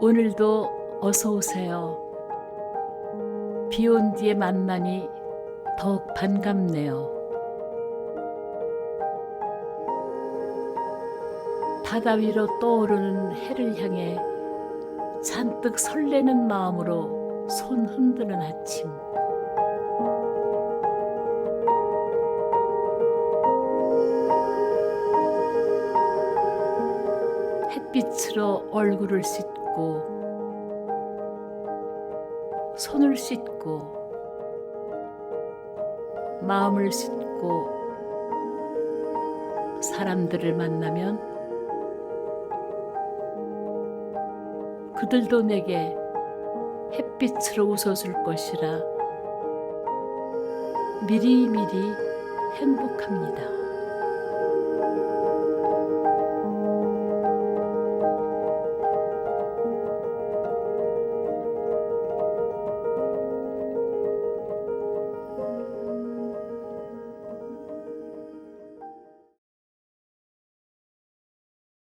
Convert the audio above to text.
오늘도 어서 오세요. 비 온 뒤에 만나니 더욱 반갑네요. 바다 위로 떠오르는 해를 향해 잔뜩 설레는 마음으로 손 흔드는 아침. 햇빛으로 얼굴을 씻고 손을 씻고 마음을 씻고 사람들을 만나면 그들도 내게 햇빛으로 웃어줄 것이라 미리미리 행복합니다.